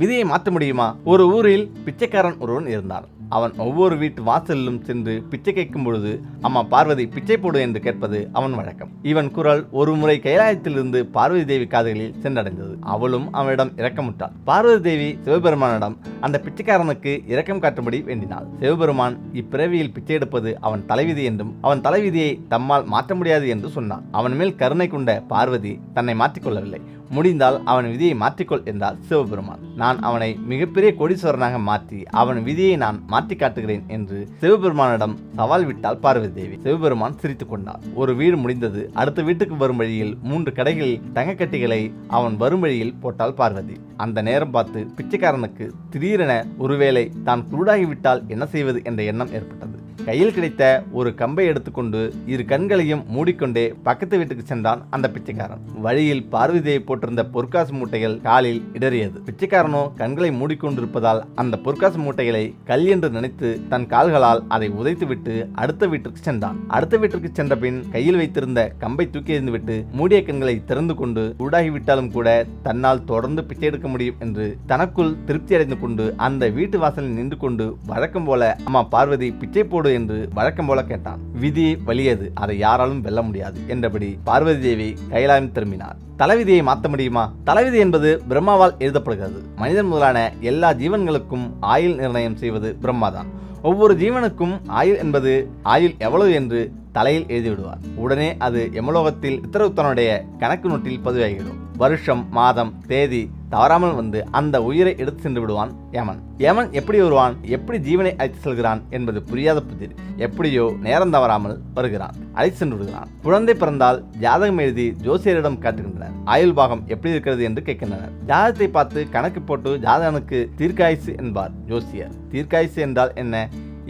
விதியை மாற்ற முடியுமா? ஒரு ஊரில் பிச்சைக்காரன் ஒருவன் இருந்தான். அவன் ஒவ்வொரு வீட்டு வாசலிலும் சென்று பிச்சை கேட்கும் பொழுது அம்மா பார்வதி பிச்சை போடு என்று கேட்பது அவன் வழக்கம். இவன் குரல் ஒரு முறை கைலாயத்திலிருந்து பார்வதி தேவி காதுகளில் சென்றடைந்தது. அவளும் அவனிடம் இறக்கமுட்டாள் பார்வதி தேவி சிவபெருமானிடம் அந்த பிச்சைக்காரனுக்கு இரக்கம் காட்டும்படி வேண்டினாள். சிவபெருமான் இப்பிறவியில் பிச்சை எடுப்பது அவன் தலைவிதி என்றும் அவன் தலைவிதியை தம்மால் மாற்ற முடியாது என்று சொன்னான். அவன் மேல் கருணை கொண்ட பார்வதி தன்னை மாற்றிக்கொள்ளவில்லை. முடிந்தால் அவன் விதியை மாற்றிக்கொள் என்றார் சிவபெருமான். நான் அவனை மிகப்பெரிய கோடீஸ்வரனாக மாற்றி அவன் விதியை நான் மாற்றி காட்டுகிறேன் என்று சிவபெருமானிடம் சவால் விட்டால் பார்வதி தேவி சிவபெருமான் சிரித்துக் கொண்டார். ஒரு வீடு முடிந்தது. அடுத்த வீட்டுக்கு வரும் வழியில் மூன்று கடைகளில் தங்கக்கட்டிகளை அவன் வரும் வழியில் போட்டால் பார்வதி. அந்த நேரம் பார்த்து பிச்சைக்காரனுக்கு திடீரென ஒருவேளை தான் குருடாகிவிட்டால் என்ன செய்வது என்ற எண்ணம் ஏற்பட்டது. கையில் கிடைத்த ஒரு கம்பை எடுத்துக்கொண்டு இரு கண்களையும் மூடிக்கொண்டே பக்கத்து வீட்டுக்கு சென்றான் அந்த பிச்சைக்காரன். வழியில் பார்வதியை போட்டிருந்த பொற்காசு மூட்டைகள் காலில் இடறியது. பிச்சைக்காரனோ கண்களை மூடிக்கொண்டிருப்பதால் அந்த பொற்காசு மூட்டைகளை கல் என்று நினைத்து தன் கால்களால் அதை உதைத்துவிட்டு அடுத்த வீட்டிற்கு சென்றான். அடுத்த வீட்டிற்கு சென்ற பின் கையில் வைத்திருந்த கம்பை தூக்கி எறிந்துவிட்டு மூடிய கண்களை திறந்து கொண்டு ஊடாகிவிட்டாலும் கூட தன்னால் தொடர்ந்து பிச்சை எடுக்க முடியும் என்று தனக்குள் திருப்தி அடைந்து கொண்டு அந்த வீட்டு வாசலில் நின்று கொண்டு வழக்கம் போல அம்மா பார்வதி பிச்சை போடு என்று வழக்கம் போல கேட்டான். விதி வலியது அதை யாராலும் வெல்ல முடியாது என்றபடி பார்வதி தேவி கைலாயம் திரும்பினார். தலைவிதியை மாற்ற முடியுமா? தலைவிதி என்பது பிரம்மாவால் எழுதப்படுகிறது. மனிதன் முதலான எல்லா ஜீவன்களுக்கும் ஆயுள் நிர்ணயம் செய்வது பிரம்மாதான். ஒவ்வொரு ஜீவனுக்கும் ஆயுள் என்பது ஆயுள் எவ்வளவு என்று தலையில் எழுதிவிடுவார். உடனே அது எமலோகத்தில் உத்தரவுத்தனுடைய கணக்கு நோட்டில் பதிவாகிவிடும். வருஷம் மாதம் தேதி தவறாமல் வந்து அந்த உயிரை எடுத்து சென்று விடுவான் யமன். யமன் எப்படி வருவான்? எப்படி ஜீவனை அழைத்து செல்கிறான் என்பது புரியாத புதிர். எப்படியோ நேரம் தவறாமல் வருகிறான் அழைத்து சென்று விடுகிறான். குழந்தை பிறந்தால் ஜாதகம் எழுதி ஜோசியரிடம் காட்டுகின்றனர். ஆயுள் பாகம் எப்படி இருக்கிறது என்று கேட்கின்றனர். ஜாதகத்தை பார்த்து கணக்கு போட்டு ஜாதகனுக்கு தீர்க்காயுசு என்பார் ஜோசியர். தீர்க்காயுசு என்றால் என்ன?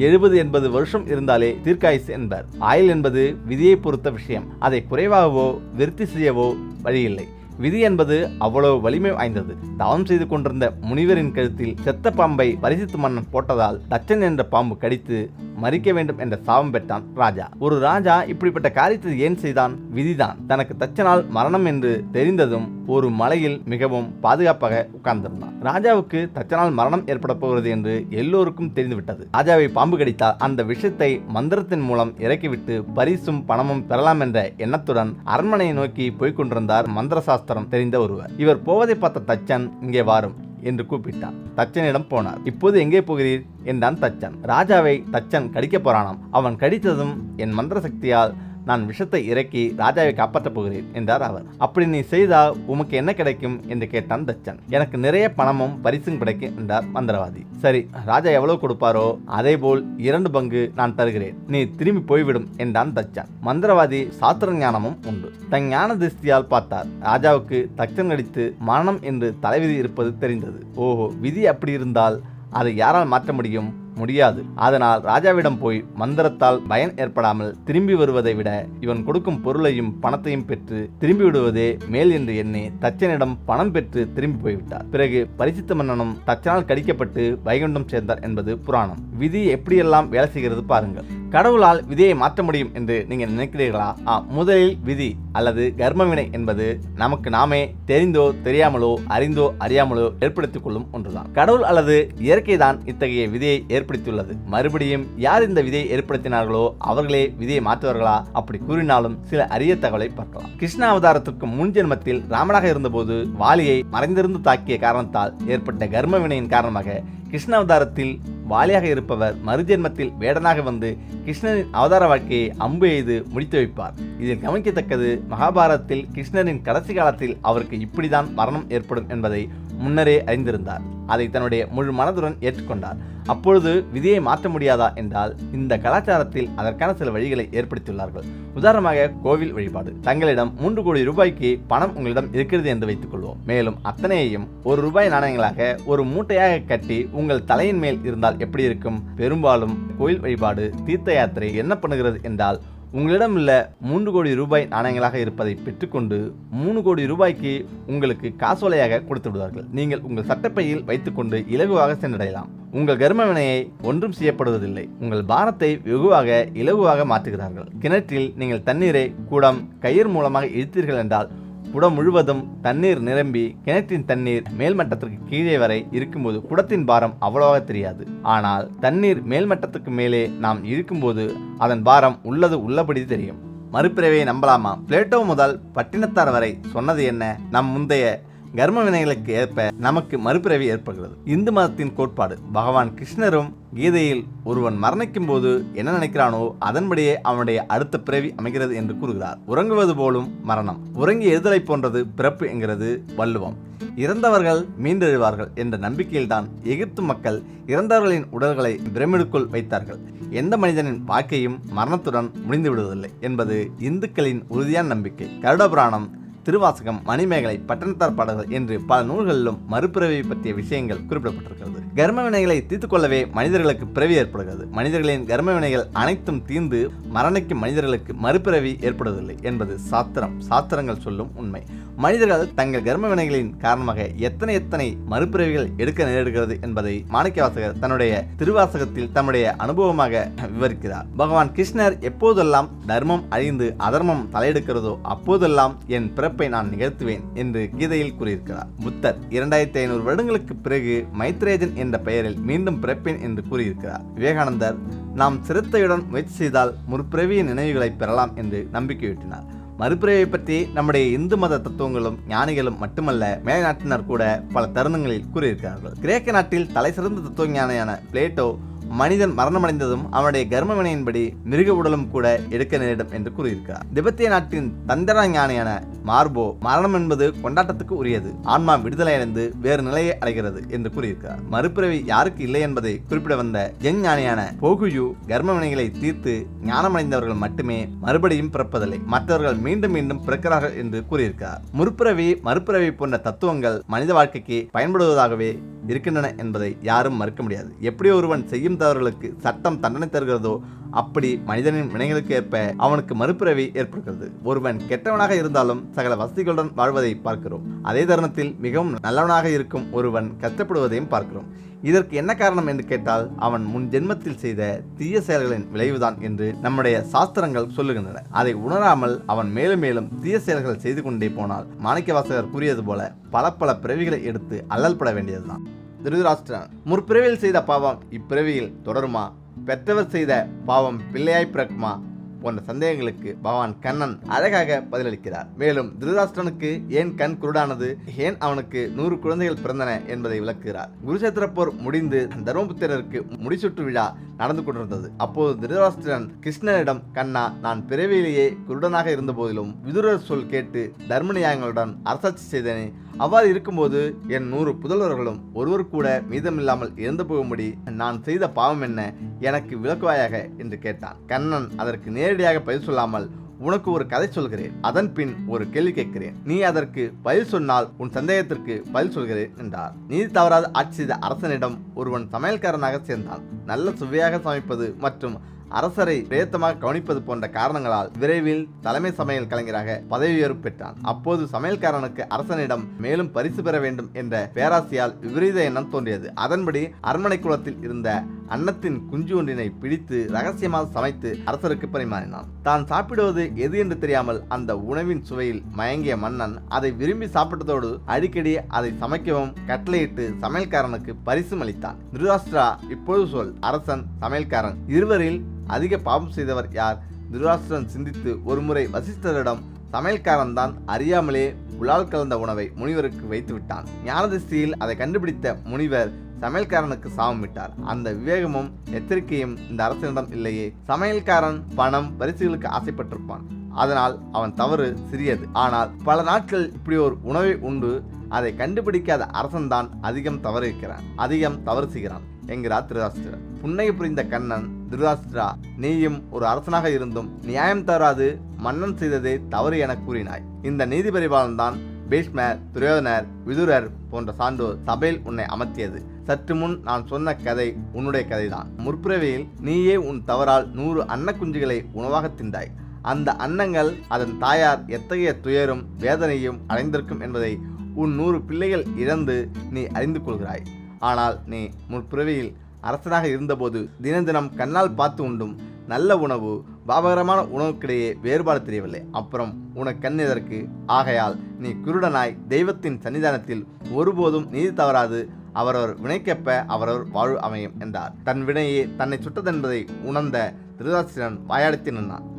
எழுபது எண்பது வருஷம் இருந்தாலே தீர்க்காயுசு என்பர். ஆயுள் என்பது விதியை பொறுத்த விஷயம். அதை குறைவாகவோ விருத்தி செய்யவோ வழியில்லை. விதி என்பது அவ்வளவு வலிமை வாய்ந்தது. தவம் செய்து கொண்டிருந்த முனிவரின் கழுத்தில் செத்த பாம்பை பரிசித்து மன்னன் போட்டதால் தச்சன் என்ற பாம்பு கடித்து மறிக்க வேண்டும் என்ற சாபம் பெற்றான் ராஜா. ஒரு ராஜா இப்படிப்பட்ட காரியத்தை ஏன் செய்தான்? விதிதான். தனக்கு தச்சனால் மரணம் என்று தெரிந்ததும் ஒரு மலையில் மிகவும் பாதுகாப்பாக உட்கார்ந்திருந்தான். ராஜாவுக்கு தச்சனால் மரணம் ஏற்பட போகிறது என்று எல்லோருக்கும் தெரிந்துவிட்டது. ராஜாவை பாம்பு கடித்தால் அந்த விஷயத்தை மந்திரத்தின் மூலம் இறக்கிவிட்டு பரிசும் பணமும் பெறலாம் என்ற எண்ணத்துடன் அரண்மனையை நோக்கி போய்க் கொண்டிருந்தார் மந்திரசாஸ்திர சாஸ்திரம் தெரிந்த ஒருவர் இவர் போவதை பார்த்த தச்சன் இங்கே வாரும் என்று கூப்பிட்டான் தச்சனிடம் போனார். இப்போது எங்கே போகிறீர்? என்றான் தச்சன். ராஜாவை தச்சன் கடிக்கப் போறானாம். அவன் கடித்ததும் என் மந்திர சக்தியால் நான் விஷத்தை இறக்கி ராஜாவை காப்பாற்றப் போகிறேன் என்றார் அவர். அப்படி நீ செய்தால் உமக்கு என்ன கிடைக்கும்? என்று கேட்டான் தச்சன். எனக்கு நிறைய பணமும் பரிசும் கிடைக்கும் என்றார் மந்திரவாதி. சரி ராஜா எவ்வளவு கொடுப்பாரோ அதே போல் இரண்டு பங்கு நான் தருகிறேன். நீ திரும்பி போய்விடும் என்றான் தச்சன். மந்திரவாதி சாஸ்திர ஞானமும் உண்டு. தன் ஞான திருஷ்டியால் பார்த்தார். ராஜாவுக்கு தச்சன் கடித்து மரணம் என்று தலைவிதி இருப்பது தெரிந்தது. ஓஹோ விதி அப்படி இருந்தால் அதை யாரால் மாற்ற முடியும்? முடியாது. அதனால் ராஜாவிடம் போய் மந்திரத்தால் பயன் ஏற்படாமல் திரும்பி வருவதை விட இவன் கொடுக்கும் பொருளையும் பணத்தையும் பெற்று திரும்பி விடுவதே மேல் என்று எண்ணி தச்சனிடம் பணம் பெற்று திரும்பி போய்விட்டார். பிறகு பரிசித்த மன்னனும் தச்சனால் கடிக்கப்பட்டு வைகுண்டம் சேர்ந்தார் என்பது புராணம். விதி எப்படியெல்லாம் வேலை செய்கிறது பாருங்கள். கடவுளால் விதியை மாற்ற முடியும் என்று நீங்கள் நினைக்கிறீர்களா? ஆ முதலில் விதி அல்லது கர்மவினை என்பது நமக்கு நாமே தெரிந்தோ தெரியாமலோ அறிந்தோ அறியாமலோ ஏற்படுத்திக் கொள்ளும் ஒன்றுதான். கடவுள் அல்லது இயற்கை தான் இத்தகைய விதியை ஏற்படுத்தியுள்ளது. மறுபடியும் யார் இந்த விதியை ஏற்படுத்தினார்களோ அவர்களே விதியை மாற்றுவார்களா? அப்படி கூறினாலும் சில அரிய தகவலை பார்க்கலாம். கிருஷ்ண அவதாரத்திற்கு முன் ஜென்மத்தில் ராமனாக இருந்தபோது வாலியை மறைந்திருந்து தாக்கிய காரணத்தால் ஏற்பட்ட கர்ம வினையின் காரணமாக கிருஷ்ண அவதாரத்தில் வாலியாக இருப்பவர் மறுஜென்மத்தில் வேடனாக வந்து கிருஷ்ணனின் அவதார வாழ்க்கையை அம்பு எய்து முடித்து வைப்பார். இதில் கவனிக்கத்தக்கது மகாபாரதத்தில் கிருஷ்ணனின் கடைசி காலத்தில் அவருக்கு இப்படிதான் மரணம் ஏற்படும் என்பதை முன்னரே அறிந்திருந்தார். அதை தன்னுடைய முழு மனதுடன் ஏற்றுக்கொண்டார். அப்பொழுது விதியை மாற்ற முடியாதா என்றால் இந்த கலாச்சாரத்தில் அதற்கான சில வழிகளை ஏற்படுத்தியுள்ளார்கள். உதாரணமாக கோவில் வழிபாடு. தங்களிடம் மூன்று கோடி ரூபாய்க்கு பணம் உங்களிடம் இருக்கிறது என்று வைத்துக் கொள்வோம். மேலும் அத்தனையையும் ஒரு ரூபாய் நாணயங்களாக ஒரு மூட்டையாக கட்டி உங்கள் தலையின் மேல் இருந்தால் எப்படி இருக்கும்? பெரும்பாலும் கோயில் வழிபாடு தீர்த்த யாத்திரை என்ன பண்ணுகிறது என்றால் உங்களிடம் உள்ள மூன்று கோடி ரூபாய் நாணயங்களாக இருப்பதை பெற்றுக்கொண்டு மூணு கோடி ரூபாய்க்கு உங்களுக்கு காசோலையாக கொடுத்து விடுவார்கள். நீங்கள் உங்கள் சட்டப்பையில் வைத்துக்கொண்டு இலகுவாக சென்றடையலாம். உங்கள் கர்ம வினையை ஒன்றும் செய்யப்படுவதில்லை. உங்கள் பாரத்தை வெகுவாக இலகுவாக மாற்றுகிறார்கள். கிணற்றில் நீங்கள் தண்ணீரை கூடம் கயிறு மூலமாக இழுத்தீர்கள் என்றால் குடம் முழுவதும் தண்ணீர் நிரம்பி கிணற்றின் தண்ணீர் மேல்மட்டத்திற்கு கீழே வரை இருக்கும்போது குடத்தின் பாரம் அவ்வளவாக தெரியாது. ஆனால் தண்ணீர் மேல்மட்டத்துக்கு மேலே நாம் இருக்கும்போது அதன் பாரம் உள்ளது உள்ளபடி தெரியும். மறுபிறவையை நம்பலாமா? பிளேட்டோ முதல் பட்டினத்தார் வரை சொன்னது என்ன? நம் முந்தைய கர்ம வினைகளுக்கு ஏற்ப நமக்கு மறுபிறவி ஏற்படுகிறது. இந்து மதத்தின் கோட்பாடு பகவான் கிருஷ்ணரும் கீதையில் ஒருவன் மரணிக்கும் போது என்ன நினைக்கிறானோ அதன்படியே அவனுடைய அடுத்த பிறவி அமைகிறது என்று கூறுகிறார். உறங்குவது போலும் மரணம். உறங்கி எழுதலை போன்றது பிறப்பு என்கிறது வள்ளுவம். இறந்தவர்கள் மீண்டெழுவார்கள் என்ற நம்பிக்கையில்தான் எகிப்து மக்கள் இறந்தவர்களின் உடல்களை பிரமிடுக்குள் வைத்தார்கள். எந்த மனிதனின் வாழ்க்கையும் மரணத்துடன் முடிந்து விடுவதில்லை என்பது இந்துக்களின் உறுதியான நம்பிக்கை. கருட புராணம் திருவாசகம் மணிமேகலை பட்டணத்தார் பாடல்கள் என்று பல நூல்களிலும் மறுபிறவி பற்றிய விஷயங்கள் குறிப்பிடப்பட்டிருக்கிறது. கர்ம வினைகளை தீர்த்து கொள்ளவே மனிதர்களுக்கு பிறவி ஏற்படுகிறது. மனிதர்களின் கர்ம வினைகள் அனைத்தும் தீர்ந்து மரணிக்கும் மனிதர்களுக்கு மறுபிறவி ஏற்படுவதில்லை என்பது சாத்திரம். சாத்திரங்கள் சொல்லும் உண்மை. மனிதர்கள் தங்கள் கர்ம வினைகளின் காரணமாக எத்தனை எத்தனை மறுபிறவிகள் எடுக்க நேரிடுகிறது என்பதை மாணிக்கவாசகர் தன்னுடைய திருவாசகத்தில் தம்முடைய அனுபவமாக விவரிக்கிறார். பகவான் கிருஷ்ணர் எப்போதெல்லாம் தர்மம் அழிந்து அதர்மம் தலையெடுக்கிறதோ அப்போதெல்லாம் என் பிறப்பை நான் நிகழ்த்துவேன் என்று கீதையில் கூறியிருக்கிறார். புத்தர் இரண்டாயிரத்தி ஐநூறு வருடங்களுக்கு பிறகு மைத்ரேஜன் என்ற பெயரில் மீண்டும் பிறப்பேன் என்று கூறியிருக்கிறார். விவேகானந்தர் நாம் சிரத்தையுடன் முயற்சி செய்தால் முற்பிறவியின் நினைவுகளை பெறலாம் என்று நம்பிக்கையூட்டினார். மறுபிறவை பற்றி நம்முடைய இந்து மத தத்துவங்களும் ஞானிகளும் மட்டுமல்ல மேல்நாட்டினர் கூட பல தருணங்களில் கூறியிருக்கிறார்கள். கிரேக்க நாட்டில் தலை சிறந்த தத்துவ ஞானியான பிளேட்டோ மனிதன் மரணமடைந்ததும் அவனுடைய கர்ம வினையின்படி மிருக உடலும் கூட எடுக்க நேரிடும் என்று கூறியிருக்கிறார். திபெத்திய நாட்டின் தந்திர ஞானியான மார்போ மரணம் என்பது கொண்டாட்டத்துக்கு உரியது. ஆன்மா விடுதலை அடைந்து வேறு நிலையை அடைகிறது என்று கூறியிருக்கிறார். மறுபிறவி யாருக்கு இல்லை என்பதை குறிப்பிட வந்த ஜென் ஞானியான போகுயு கர்ம வினைகளை தீர்த்து ஞானமடைந்தவர்கள் மட்டுமே மறுபடியும் பிறப்பதில்லை. மற்றவர்கள் மீண்டும் மீண்டும் பிறக்கிறார்கள் என்று கூறியிருக்கிறார். முற்பிறவி மறுபிறவி போன்ற தத்துவங்கள் மனித வாழ்க்கைக்கு பயன்படுவதாகவே இருக்கின்றன என்பதை யாரும் மறுக்க முடியாது. எப்படி ஒருவன் செய்யும் தவறுகளுக்கு சட்டம் தண்டனை தருகிறதோ அப்படி மனிதனின் வினைகளுக்கு ஏற்ப அவனுக்கு மறுபிறவி ஏற்படுகிறது. ஒருவன் கெட்டவனாக இருந்தாலும் சகல வசதிகளுடன் வாழ்வதை பார்க்கிறோம். அதே தருணத்தில் மிகவும் நல்லவனாக இருக்கும் ஒருவன் கஷ்டப்படுவதையும் பார்க்கிறோம். இதற்கு என்ன காரணம் என்று கேட்டால் அவன் முன் ஜென்மத்தில் செய்த தீய செயல்களின் விளைவுதான் என்று நம்முடைய சாஸ்திரங்கள் சொல்லுகின்றன. அதை உணராமல் அவன் மேலும் மேலும் தீய செயல்கள் செய்து கொண்டே போனால் மாணிக்கவாசகர் கூறியது போல பல பல பிறவிகளை எடுத்து அல்லல்பட வேண்டியதுதான். திருதராஷ்டிரன் முற்பிறவியில் செய்த பாவம் இப்பிறவியில் தொடருமா? பெற்றவர் செய்த பாவம் பிள்ளையாய் பிறக்குமா? போன்ற சந்தேகங்களுக்கு பகவான் கண்ணன் அழகாக பதிலளிக்கிறார். மேலும் திருதாஷ்டனுக்கு ஏன் கண் குருடானது? ஏன் அவனுக்கு நூறு குழந்தைகள் பிறந்தன என்பதை விளக்குகிறார். குருசேத்திர போர் முடிந்து தர்மபுத்திரருக்கு முடிசூட்டு விழா நடந்து கொண்டிருந்தது. அப்போது திருதராஷ்டிரன் கிருஷ்ணனிடம் கண்ணா நான் பிறவியிலேயே குருடனாக இருந்த போதிலும் விதுரர் சொல் கேட்டு தர்மநியாயங்களுடன் அரசாட்சி செய்தனே அவ்வாறு இருக்கும்போது என் நூறு புதல்வர்களும் ஒருவர் கூட மீதமில்லாமல் இறந்து போகும்படி நான் செய்த பாவம் என்ன எனக்கு விளக்குவாயாக என்று கேட்டான். கண்ணன் அதற்கு நேரடியாக பதில் சொல்லாமல் உனக்கு ஒரு கதை சொல்கிறேன். அதன் பின் ஒரு கேள்வி கேட்கிறேன். நீ அதற்கு பதில் சொன்னால் உன் சந்தேகத்திற்கு பதில் சொல்கிறேன் என்றார். நீதி தவறாத ஆட்சி செய்த அரசனிடம் ஒருவன் சமையல்காரனாக சேர்ந்தான். நல்ல சுவையாக சமைப்பது மற்றும் அரசரை பிரேத்தமாக கவனிப்பது போன்ற காரணங்களால் விரைவில் தலைமை சமையல் கலைஞராக பதவி உயர்வு பெற்றான். அப்போது சமையல்காரனுக்கு அரசனிடம் மேலும் பரிசு பெற வேண்டும் என்ற பேராசியால் விபரீத எண்ணம் தோன்றியது. அதன்படி அரண்மனை குளத்தில் இருந்த அன்னத்தின் குஞ்சு ஒன்றினை பிடித்து ரகசியமாக சமைத்து அரசருக்கு பரிமாறினான். தான் சாப்பிடுவது எது என்று தெரியாமல் அந்த உணவின் சுவையில் மயங்கிய மன்னன் அதை விரும்பி சாப்பிட்டதோடு அடிக்கடி அதை சமைக்கவும் கட்டளையிட்டு சமையல்காரனுக்கு பரிசும் அளித்தான். திருராஷ்டிரா இப்போது சொல் அரசன் சமையல்காரன். இருவரில் அதிக பாவம் செய்தவர் யார்? திருராஷ்டிரன் சிந்தித்து ஒருமுறை வசிஷ்டரிடம் சமையல்காரன் தான் அறியாமலே உலால் கலந்த உணவை முனிவருக்கு வைத்து விட்டான் ஞானதிஷ்டியில் அதை கண்டுபிடித்த முனிவர் சமையல்காரனுக்கு சாபம் விட்டார். அந்த விவேகமும் எச்சரிக்கையும் இந்த அரசனிடம் இல்லையே. சமையல்காரன் பணம் பரிசுகளுக்கு ஆசைப்பட்டிருப்பான். அதனால் அவன் தவறு சிறியது. ஆனால் பல நாட்கள் இப்படி ஒரு உணவை உண்டு அதை கண்டுபிடிக்காத அரசன் தான் அதிகம் தவறிருக்கிறான். அதிகம் தவறு செய்கிறான் என்கிறார் திருதாஸ்திரா புன்னகை புரிந்த கண்ணன் திருதாஸ்திரா நீயும் ஒரு அரசனாக இருந்தும் நியாயம் தவறாது மன்னன் செய்ததே தவறு என கூறினாய். இந்த நீதிபரிபாலன் தான் பீஷ்மர் துரியோதனர் விதுரர் போன்ற சான்றோர் சபையில் உன்னை அமர்த்தியது. சற்று முன் நான் சொன்ன கதை உன்னுடைய கதைதான். முற்பிறவியில் நீயே உன் தவறால் நூறு அன்னக்குஞ்சுகளை உணவாக தின்றாய். அந்த அன்னங்கள் அதன் தாயார் எத்தகைய துயரும் வேதனையும் அடைந்திருக்கும் என்பதை உன் நூறு பிள்ளைகள் இழந்து நீ அறிந்து கொள்கிறாய். ஆனால் நீ முற்பிறவியில் அரசனாக இருந்தபோது தினம் தினம் கண்ணால் பார்த்து உண்டும் நல்ல உணவு பாபகரமான உணவுக்கிடையே வேறுபாடு தெரியவில்லை. அப்புறம் உனக்கு கண் எதற்கு? ஆகையால் நீ குருடனாய் தெய்வத்தின் சன்னிதானத்தில் ஒருபோதும் நீதி தவறாது. அவரவர் வினைக்கேற்ப அவரவர் வாழ்வு அமையும் என்றார். தன் வினையே தன்னை சுட்டதென்பதை உணர்ந்த திருதாசிரன் வாயாடித்து நின்றான்.